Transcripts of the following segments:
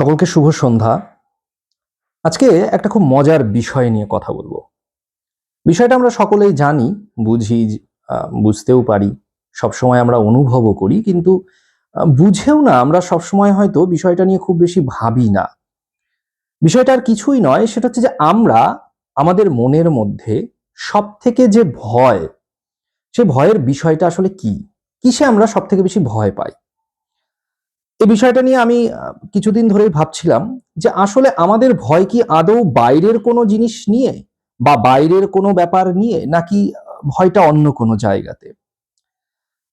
সকলকে শুভ সন্ধ্যা। আজকে একটা খুব মজার বিষয় নিয়ে কথা বলব। বিষয়টা আমরা সকলেই জানি, বুঝি বুঝতেও পারি, সবসময় আমরা অনুভবও করি, কিন্তু বুঝেও না, আমরা সবসময় হয়তো বিষয়টা নিয়ে খুব বেশি ভাবি না। বিষয়টা আর কিছুই নয়, সেটা হচ্ছে যে আমরা আমাদের মনের মধ্যে সব থেকে যে ভয়, সে ভয়ের বিষয়টা আসলে কি? কিসে আমরা সব থেকে বেশি ভয় পাই? এই বিষয়টা নিয়ে আমি কিছুদিন ধরেই ভাবছিলাম যে আসলে আমাদের ভয় কি আদৌ বাইরের কোনো জিনিস নিয়ে বা বাইরের কোনো ব্যাপার নিয়ে নাকি ভয়টা অন্য কোনো জায়গাতে?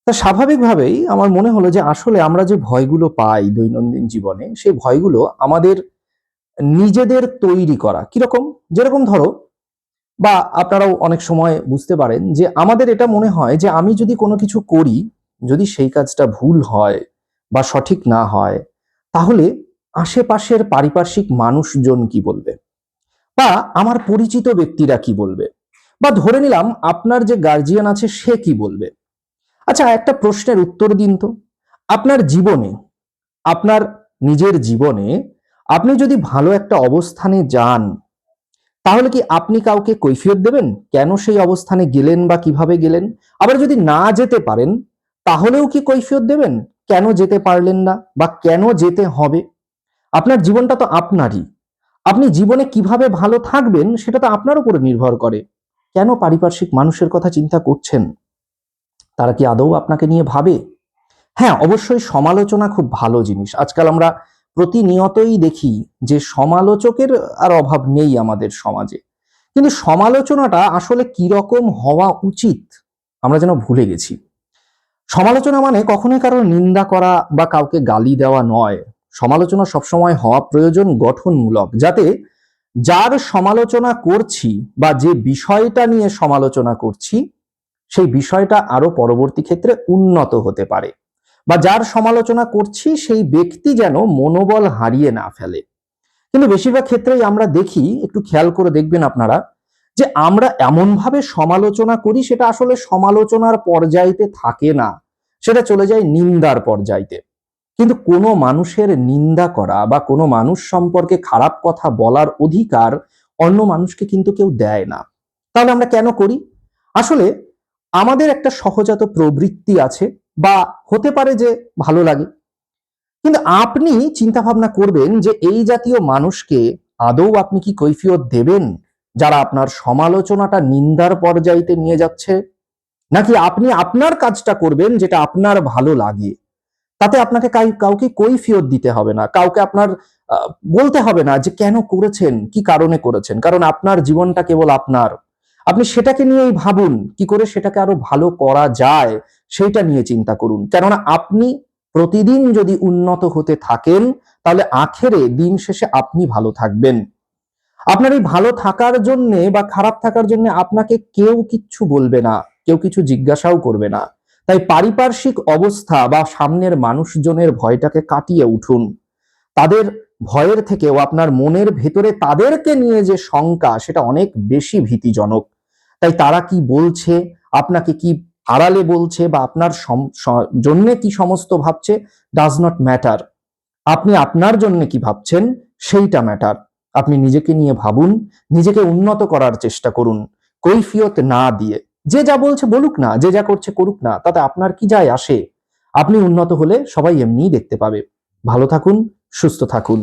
তা স্বাভাবিকভাবেই আমার মনে হলো যে আসলে আমরা যে ভয়গুলো পাই দৈনন্দিন জীবনে, সেই ভয়গুলো আমাদের নিজেদের তৈরি করা কীরকম? যেরকম ধরো, বা আপনারাও অনেক সময় বুঝতে পারেন যে আমাদের এটা মনে হয় যে আমি যদি কোনো কিছু করি, যদি সেই কাজটা ভুল হয় বা সঠিক না হয়, তাহলে আশেপাশের পারিপার্শ্বিক মানুষজন কি বলবে? বা আমার পরিচিত ব্যক্তিরা কি বলবে? বা ধরে নিলাম আপনার যে গার্জিয়ান আছে সে কি বলবে? আচ্ছা একটা প্রশ্নের উত্তর দিন তো। আপনার জীবনে, আপনার নিজের জীবনে আপনি যদি ভালো একটা অবস্থানে যান, তাহলে কি আপনি কাউকে কৈফিয়ত দেবেন? কেন সেই অবস্থানে গেলেন বা কীভাবে গেলেন? আবার যদি না যেতে পারেন, তাহলেও কি কৈফিয়ত দেবেন? কেন যেতে পারলেন না বা কেন যেতে হবে? আপনার জীবনটা তো আপনারই। আপনি জীবনে কীভাবে ভালো থাকবেন সেটা তো আপনার উপরে নির্ভর করে। কেন পারিপার্শ্বিক মানুষের কথা চিন্তা করছেন? তারা কি আদৌ আপনাকে নিয়ে ভাবে? হ্যাঁ অবশ্যই সমালোচনা খুব ভালো জিনিস। আজকাল আমরা প্রতিনিয়তই দেখি যে সমালোচকের আর অভাব নেই আমাদের সমাজে। কিন্তু সমালোচনাটা আসলে কি রকম হওয়া উচিত আমরা যেন ভুলে গেছি। সমালোচনা মানে কখনোই কারোর নিন্দা করা বা কাউকে গালি দেওয়া নয়। সমালোচনা সবসময় হওয়া প্রয়োজন গঠনমূলক, যাতে যার সমালোচনা করছি বা যে বিষয়টা নিয়ে সমালোচনা করছি, সেই বিষয়টা আরও পরবর্তী ক্ষেত্রে উন্নত হতে পারে। বা যার সমালোচনা করছি, সেই ব্যক্তি যেন মনোবল হারিয়ে না ফেলে। কিন্তু বেশিরভাগ ক্ষেত্রেই আমরা দেখি, একটু খেয়াল করে দেখবেন আপনারা যে আমরা এমনভাবে সমালোচনা করি সেটা আসলে সমালোচনার পর্যায়তে থাকে না। সেটা চলে যায় নিন্দার পর্যায়তে। কিন্তু কোনো মানুষের নিন্দা করা বা কোনো মানুষ সম্পর্কে খারাপ কথা বলার অধিকার অন্য মানুষকে কিন্তু কেউ দেয় না। তাহলে আমরা কেন করি? আসলে আমাদের একটা সহজাত প্রবৃত্তি আছে বা হতে পারে যে ভালো লাগে। কিন্তু আপনি চিন্তা ভাবনা করবেন যে এই জাতীয় মানুষকে আদৌ আপনি কি কৈফিয়ত দেবেন? যারা আপনার সমালোচনাটা নিন্দার পর্যায়েতে নিয়ে যাচ্ছে, নাকি আপনি আপনার কাজটা করবেন যেটা আপনার ভালো লাগে? তাতে আপনাকে কাউকে কৈফিয়ত দিতে হবে না, কাউকে আপনার বলতে হবে না যে কেন করেছেন, কি কারণে করেছেন, কারণ আপনার জীবনটা কেবল আপনার। আপনি সেটাকে নিয়েই ভাবুন, কি করে সেটাকে আরও ভালো করা যায়, সেইটা নিয়ে চিন্তা করুন। কেননা আপনি প্রতিদিন যদি উন্নত হতে থাকেন, তাহলে আখেরে দিন শেষে আপনি ভালো থাকবেন। আপনার এই ভালো থাকার জন্য বা খারাপ থাকার জন্য আপনাকে কেউ কিচ্ছু বলবে না, কেউ কিছু জিজ্ঞাসাও করবে না। তাই পারিপার্শ্বিক অবস্থা বা সামনের মানুষজনের ভয়টাকে কাটিয়ে উঠুন। তাদের ভয়ের থেকেও আপনার মনের ভেতরে তাদেরকে নিয়ে যে শঙ্কা, সেটা অনেক বেশি ভীতিজনক। তাই তারা কি বলছে, আপনাকে কি আড়ালে বলছে বা আপনার জন্য কি সমস্ত ভাবছে ডাজ নট ম্যাটার আপনি আপনার জন্য কি ভাবছেন, সেইটা ম্যাটার আপনি নিজেকে নিয়ে ভাবুন, নিজেকে উন্নত করার চেষ্টা করুন, কৈফিয়ত না দিয়ে। যে যা বলছে বলুক না, যে যা করছে করুক না, তাতে আপনার কি যায় আসে? আপনি উন্নত হলে সবাই এমনিই দেখতে পাবে। ভালো থাকুন, সুস্থ থাকুন।